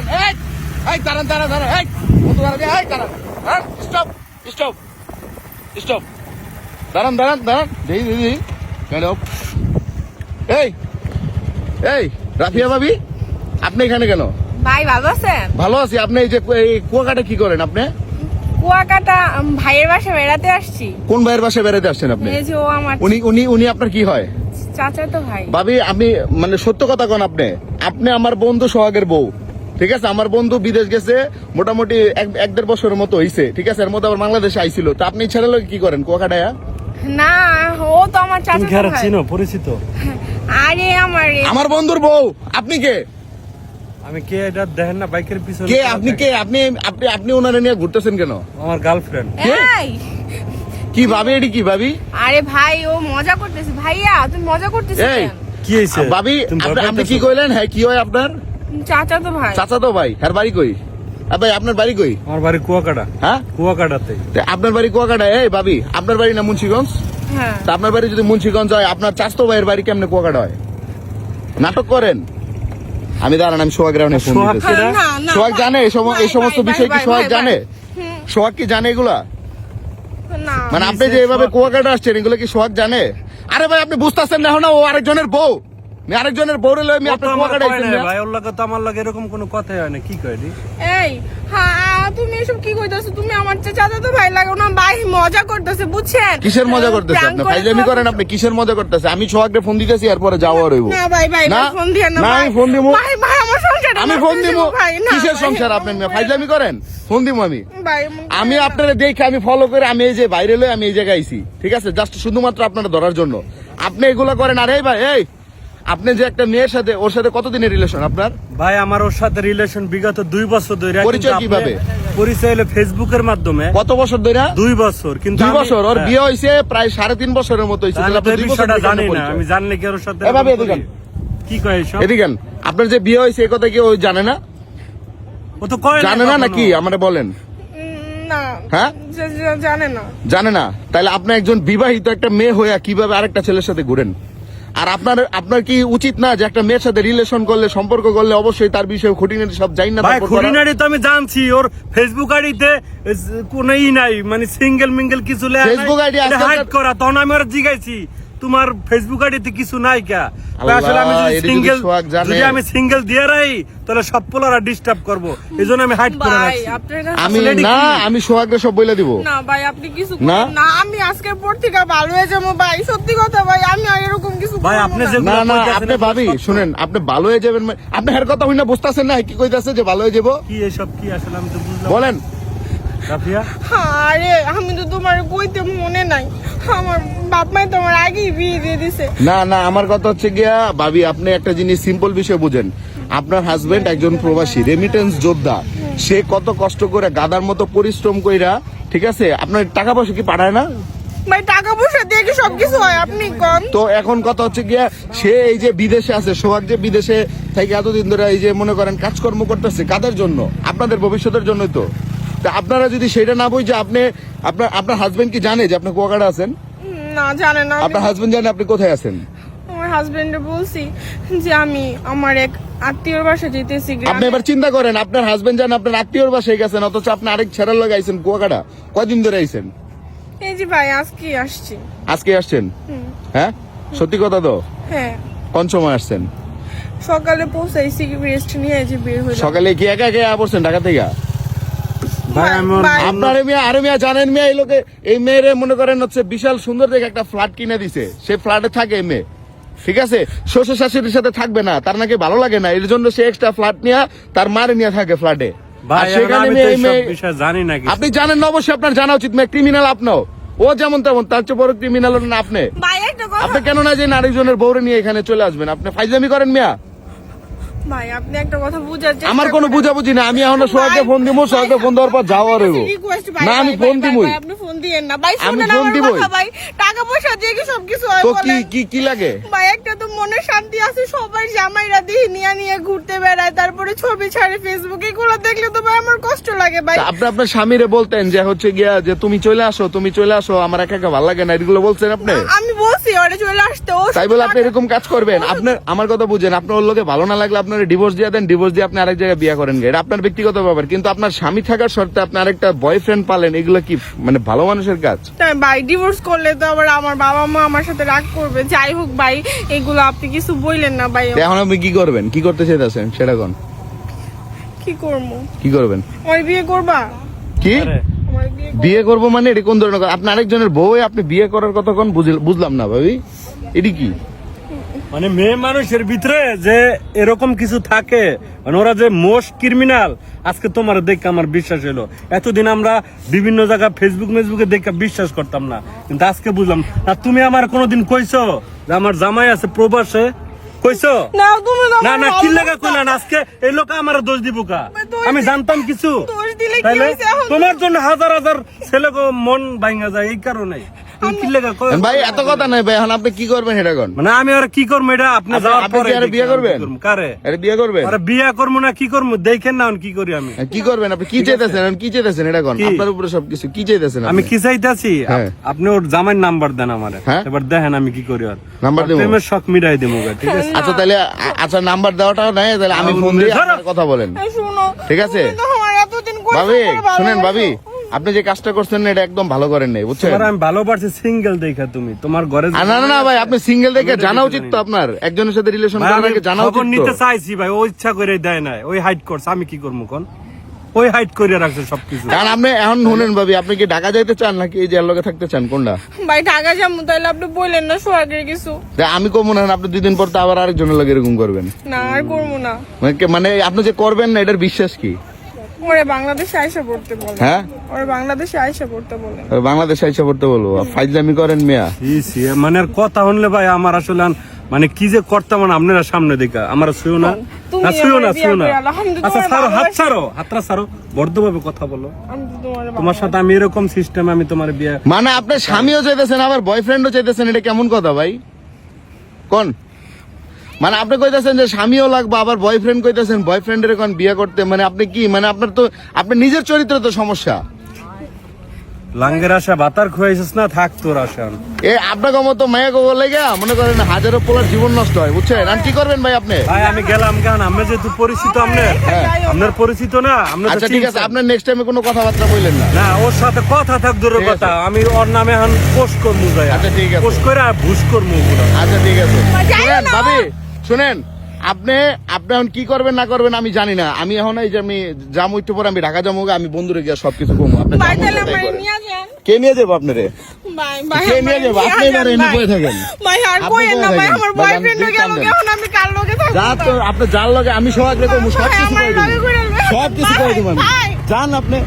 দাঁড়ান এই এই দাঁড়ান দাঁড়ান দাঁড়ান এই বন্ধু দাঁড়ান এই দাঁড়ান হ্যাঁ স্টপ স্টপ স্টপ দাঁড়ান দাঁড়ান দাঁড়ান দেই দেই দেই এই এই রাফিয়া ভাবি আপনি এখানে কেন? ভাই ভালো আছেন? ভালো আছি আপনি এই যে কুয়াকাটা কি করেন আপনি? কুয়াকাটা ভাইয়ের বাসা বেড়াতে আসছি। কোন ভাইয়ের বাসায় বেড়াতে আসছেন আপনি? এই যে ও আমার উনি উনি উনি আপনার কি হয়? চাচা তো ভাই। ভাবি আমি মানে সত্য কথা কোন আপনি। আপনি আমার বন্ধু সোহাগের বউ। ঠিক আছে? আমার বন্ধু বিদেশ গেছে মোটামুটি এক এক দেড় বছরের মতো হইছে ঠিক আছে? এর মধ্যে আবার বাংলাদেশে আইছিল। তো আপনি ছেড়ে লোক কি করেন কুয়াকাটায়া না ও তো আমার চাচা তুমি চিনো? পরিচিত? আরে আমার আমার বন্ধুর বউ আপনি কে? আমি কে? এটা দেখেন না বাইকের পিছনে কে? আপনি কে? আপনি আপনি আপনি ওনারে নিয়ে ঘুরতেছেন কেন? আমার গার্লফ্রেন্ড কি? ভাবি? এটি কি ভাবি? আরে ভাই ও মজা করতেছে। ভাইয়া তুমি মজা করতেছো এই কি হয়েছে ভাবি আপনি- আপনি কি কইলেন? হ্যাঁ কি হয় আপনার? চাচা তো ভাই। চাচা তো ভাই হ্যাঁ বাড়ি কই? ভাই আপনার বাড়ি কই? আমার বাড়ি কুয়াকাটা। হ্যাঁ? কুয়াকাটাতে। আপনার বাড়ি কুয়াকাটা? এই ভাবি আপনার বাড়ি না মুন্সিগঞ্জ? হ্যাঁ। তা আপনার বাড়ি যদি মুন্সিগঞ্জ হয় আপনার চাস্তো ভাইয়ের বাড়ি কেমনে কুয়াকাটা হয়? নাটক করেন। আমি দাঁড়ান আমি সোহাগ রাউনে ফোন সোহাগ দিতেছি। না, সোহাগ জানে? এই এই সমস্ত বিষয় কি সোহাগ জানে? সোহাগ কি জানে এগুলা? মানে আপনি যে এভাবে কুয়াকাটা আসছেন এগুলো কি সোহাগ জানে? আরে ভাই আপনি বুঝতেছেন না ও আরেকজনের বউ। আরেকজনের বউ রে আমি আপনার? ভাই। ওর লগে তো আমার লগে এরকম কোনো কথাই হয় না কি রে? এই হ্যাঁ তুমি এসব কি কইতাছো? তুমি আমার চাচা তো ভাই লাগো না ভাই মজা করতেছে বুঝছেন? কিসের মজা করতেছে আপনি? করেন আপনি কিসের মজা করতেছে? আমি সোহাগরে ফোন দিতেছি এরপরে যাওয়া রইব। না ভাই ভাই না, ফোন দিয়ে না ভাই। আমি ফোন দিবো। ভাই ভাই আমার সংসার আমি ফোন দিব ভাই। না কিসের সংসার আপনার মেয়ে ফাইজলামি করেন? ফোন দিব আমি। আমি আপনারা দেখে আমি ফলো করে আমি এই যে বাইরে লই আমি এই জায়গায় আইছি। ঠিক আছে? জাস্ট শুধুমাত্র আপনারা ধরার জন্য। আপনি এগুলা করেন আরে ভাই এই! আপনি যে একটা মেয়ের সাথে ওর সাথে কতদিনের রিলেশন আপনার? ভাই আমার ওর সাথে রিলেশন বিগত দুই বছর ধরে পরিচয় কীভাবে? পরিচয় হলো ফেসবুকের মাধ্যমে। কত বছর ধরে দুই বছর কিন্তু দুই বছর ওর হ্যাঁ। বিয়ে হয়েছে প্রায় সাড়ে তিন বছরের মতো হয়েছে বিষয়টা জানি না আমি জানলে কি ওর সাথে এ ভাবে এরকম এদিকে করি? কি কয় এসব? এদিকে আন। আপনার যে বিয়ে হয়েছে এই কথা কি ওই জানে না? ও তো কয় জানে না নাকি? আমারে বলেন। হ্যাঁ? জানে না। জানে না। তাহলে আপনি একজন বিবাহিত একটা মেয়ে হয়ে কীভাবে আরেকটা ছেলের সাথে ঘুরেন? আর আপনার আপনার কি উচিত না যে একটা মেয়ের সাথে রিলেশন করলে সম্পর্ক করলে অবশ্যই তার বিষয়ে খুঁটিনাটি সব জানি না ভাই খুঁটিনাটি তো আমি জানছি ওর ফেসবুক আইডিতে কোনই নাই মানে সিঙ্গেল মিঙ্গেল কিছু ফেসবুক আইডি হাইড করা তখন আমি ওর জিগাইছি। তোমার ফেসবুক আইডিতে কিছু নাই কা? আসলে আমি যদি সিঙ্গেল যদি আমি সিঙ্গেল দিয়ে রাই তাহলে সব পোলারা ডিস্টার্ব করব। এই জন্য আমি হাইড করে ভাই রাখছি। আপনার কাছে আমি না আমি সোহাগকে সব বলে দিব। না ভাই আপনি কিছু না? না আমি আজকের পর থেকে ভালো হয়ে যাব ভাই। সত্যি কথা ভাই আমি আর এরকম কিছু ভাই, আপনি না। যে- না না আপনি ভাবি শুনেন আপনি ভালো হয়ে যাবেন মানে- আপনি হের কথা হইনা বুঝতেছেন না কি কইতাছে যে ভালো হয়ে যাব? কি এসব কি আসলে আমি তো বুঝলাম বলেন। রাফিয়া? আরে আমি তো তোমার কইতে মনে নাই। আমার বাপ মাই তোমার আগেই বিয়ে দিয়ে দিছে। না না আমার কথা হচ্ছে গিয়া ভাবি আপনি একটা জিনিস সিম্পল বিষয় বুঝেন। আপনার হাজবেন্ড একজন প্রবাসী রেমিটেন্স যোদ্ধা। সে কত কষ্ট করে গাদার মতো পরিশ্রম কইরা ঠিক আছে আপনার টাকা পয়সা কি পাঠায় না? ভাই টাকা পয়সা দিয়ে কি সবকিছু হয়? আপনি কম তো এখন কথা হচ্ছে গিয়া সে এই যে বিদেশে আছে সোহাগ যে বিদেশে থেকে এতদিন ধরে এই যে মনে করেন কাজকর্ম করতেছে কাদের জন্য? আপনাদের ভবিষ্যতের জন্যই তো। তা আপনারা যদি সেটা না বই যে আপনি আপনার আপনার হাজবেন্ড কি জানে যে আপনি কুয়াকাটা আছেন? না জানে না। আপনার হাজবেন্ড জানে আপনি কোথায় আছেন? আমার হাজবেন্ডে বলছি যে আমি আমার এক আত্মীয়র বাসা যেতেছি আপনি এবার চিন্তা করেন আপনার হাজবেন্ড জান আপনার আত্মীয়র বাসায় গেছেন অথচ আপনি আরেক ছেড়ার লগে আইছেন কুয়াকাটা। কয়দিন ধরে আইছেন? এই যে ভাই আজকে আসছি। আজকে আসছেন? হ্যাঁ? সত্যি কথা তো? হ্যাঁ। কোন সময় আসছেন? সকালে পৌঁছাইছি রেস্ট নিয়ে যে বের হইলাম। সকালে কি একা একা পড়ছেন ঢাকা থেকে? আপনার এই আরে মেয়ে জানেন মেয়ে এই লোকে এই মেয়েরে মনে করেন হচ্ছে বিশাল সুন্দর দেখে একটা ফ্ল্যাট কিনে দিছে। সে ফ্ল্যাটে থাকে এই মেয়ে। ঠিক আছে? শ্বশুর শাশুড়ির সাথে থাকবে না তার নাকি ভালো লাগে না। এর জন্য সে এক্সট্রা ফ্ল্যাট নিয়ে তার মারে নিয়ে থাকে ফ্ল্যাটে। আপনি জানেন না অবশ্যই আপনার জানা উচিত। মেয়ে ক্রিমিনাল আপনাও। ও যেমন তেমন তার চেয়ে বড় ক্রিমিনাল না আপনি। আপনি কেন না যে আরেকজনের বউরে নিয়ে এখানে চলে আসবেন? আপনি ফাইজামি করেন মিয়া। ভাই আপনি একটা কথা বুঝার চেষ্টা আমার কোনো। বুঝাবুঝি না আমি এখন সোহাগকে ভাই, ফোন দিব সোহাগকে ফোন দেওয়ার পর যাওয়া রইব কাছে request, ভাই, না আমি ফোন ভাই, আপনি ফোন দিয়েন না। ভাই শুনেন ফোন আমার ভাই টাকা পয়সা দিয়ে কি সবকিছু হয় তো কি কি কি লাগে? ভাই একটা তো মনে শান্তি আছে সবাই জামাইরা দিয়ে নিয়ে নিয়ে ঘুরতে বেড়ায় তারপরে ছবি ছাড়ে ফেসবুকে এগুলো দেখলে তো ভাই আমার কষ্ট লাগে ভাই। আপনি আপনার স্বামীরে বলতেন যে হচ্ছে গিয়া যে তুমি চলে আসো তুমি চলে আসো আমার একা একা ভালো লাগে না এগুলো বলছেন আপনি? আমি বলছি ওরে চলে আসতে ও তাই বলে আপনি এরকম কাজ করবেন? আপনার আমার কথা বুঝেন আপনার ওর লোকে ভালো না লাগলে আপনার আপনার ডিভোর্স দিয়ে দেন ডিভোর্স দিয়ে আপনি আরেক জায়গায় বিয়ে করেন। এটা আপনার ব্যক্তিগত ব্যাপার কিন্তু আপনার স্বামী থাকার শর্তে আপনি আরেকটা বয়ফ্রেন্ড পালেন এগুলো কি মানে ভালো মানুষের কাজ? ভাই ডিভোর্স করলে তো আবার আমার বাবা মা আমার সাথে রাগ করবে। যাই হোক ভাই এগুলো আপনি কিছু বললেন না ভাই। এখন আপনি কি করবেন? কি করতে চাইতেছেন? সেটা কোন? কি করব? কি করবেন? আমার বিয়ে করবা? কি? বিয়ে কর- বিয়ে করব মানে এটা কোন ধরনের? আপনি আরেকজনের বউ আপনি বিয়ে করার কথা কোন বুঝলাম না ভাবি। এটি কি? মানে মেয়ে মানুষের ভিতরে যে এরকম কিছু থাকে মানে ওরা যে মোস্ট ক্রিমিনাল আজকে তোমার দেখে আমার বিশ্বাস হলো এতদিন আমরা বিভিন্ন জায়গা ফেসবুক মেসবুকে দেখে বিশ্বাস করতাম না। কিন্তু আজকে বুঝলাম আর তুমি আমার কোনোদিন কইছো যে আমার জামাই আছে প্রবাসে? কইছো? না তুমি না না কি লেগা কইলেন আজকে এই লোক আমার দোষ দিব কা? আমি জানতাম কিছু। দোষ দিলে কি তাইলে তোমার জন্য হাজার হাজার ছেলে মন ভাঙা যায় এই কারণে। ভাই এত কথা নাই ভাই এখন আপনি কি করবেন কোন? মানে আমি আর কি করব এটা আপনি আপনি- যাওয়ার পরে কি বিয়ে করবেন? করব। কারে? আরে বিয়ে করবেন? আরে বিয়ে করব না কি করব? দেখেন না কি করি আমি। কি করবেন? আপনি কি চাইতেছেন? কি চাইতেছেন এটা কোন? কি? আপনার উপরে সবকিছু কি চাইতেছেন আমি কি চাইতেছি? হ্যাঁ। আপনি ওর জামাই নাম্বার দেন আমার। হ্যাঁ? এবার দেখেন আমি কি করি আর। নাম্বার দেবো? প্রেমের শখ মিটাই দেবো ঠিক আছে? আচ্ছা তাহলে আচ্ছা নাম্বার দেওয়াটাও নাই তাহলে আমি ফোন দিয়ে কথা বলেন। ঠিক আছে? ভাবি শুনেন ভাবি। আপনি যে কাজটা করছেন এটা একদম ভালো করেন নাই বুঝছেন? আমি ভালোবাসি সিঙ্গেল দেখা তুমি। তোমার ঘরে না না না ভাই আপনি সিঙ্গেল দেখে জানা উচিত তো আপনার। একজনের সাথে রিলেশন করার আগে জানা উচিত নিতে চাইছি ভাই ও ইচ্ছা করে দেয় নাই। ওই হাইট করছে আমি কি করব কোন? ওই হাইট করে রাখছে সবকিছু। কারণ আপনি এখন শুনেন ভাবি আপনি কি ঢাকা যাইতে চান নাকি এই জেল লগে থাকতে চান কোনটা? ভাই ঢাকা যাব তাহলে আপনি বললেন না সোহাগের কিছু। তা আমি কম মনে হয় আপনি দুই দিন পর তো আবার আরেকজনের লগে এরকম করবেন। না আর করব না। মানে মানে আপনি যে করবেন না এটার বিশ্বাস কি? ওরে বাংলাদেশে আইসা পড়তে বলে হ্যাঁ? ওরে বাংলাদেশে আইসা পড়তে বলে বাংলাদেশ আইসা পড়তে বলব। ফাইজলামি করেন মিয়া। সি, মানে আর কথা শুনলে ভাই আমার আসলে মানে কি যে করতাম মানে আপনারা সামনে দেখা আমার শুয়েও না। না শুয়েও না শুয়েও না। আচ্ছা তোমার ছাড়ো হাত। ছাড়ো হাতটা ছাড়ো বর্ধভাবে কথা বলো। তোমার তোমার সাথে আমি এরকম সিস্টেম আমি তোমার বিয়ে মানে আপনার স্বামীও চাইতেছেন আবার বয়ফ্রেন্ডও চাইতেছেন এটা কেমন কথা ভাই? কোন? মানে আপনি কইতেছেন যে স্বামীও লাগবে আবার বয়ফ্রেন্ড কইতেছেন বয়ফ্রেন্ডের এখন বিয়ে করতে মানে আপনি কি মানে আপনার তো আপনার নিজের চরিত্র তো সমস্যা। লাঙ্গের আশা বাতার খুয়াইছিস না থাক তোর আশা। এ আপনাকে মতো মেয়ে গোবর লেগে মনে করেন হাজারো পোলার জীবন নষ্ট হয় বুঝছেন? আর কি করবেন ভাই আপনি? ভাই আমি গেলাম কেন আমরা যেহেতু পরিচিত আপনার হ্যাঁ। আপনার পরিচিত না আমরা আচ্ছা ঠিক আছে। আপনার নেক্সট টাইমে কোনো কথাবার্তা বললেন না। না ওর সাথে কথা থাক দূরের কথা আমি ওর নামে এখন পোস্ট করব যাই আচ্ছা, ঠিক আছে। পোস্ট করে আর ভুস করব পুরো আচ্ছা ঠিক আছে। ভাবি শুনেন আপনি আপনি এখন কি করবেন না করবেন আমি জানি না। আমি এখন এই যে আমি জামু একটু পরে আমি ঢাকা যাব আমি বন্ধুরে গিয়ে সবকিছু কমবো আপনি কে নিয়ে যাব আপনারে? ভাই ভাই কে নিয়ে যাব? আপনি এবারে এনে। থাকেন। যা তো? আপনি যার লগে আমি সব আগে সব কিছু করে দিব। সব কিছু করে দিব আমি। যান আপনি।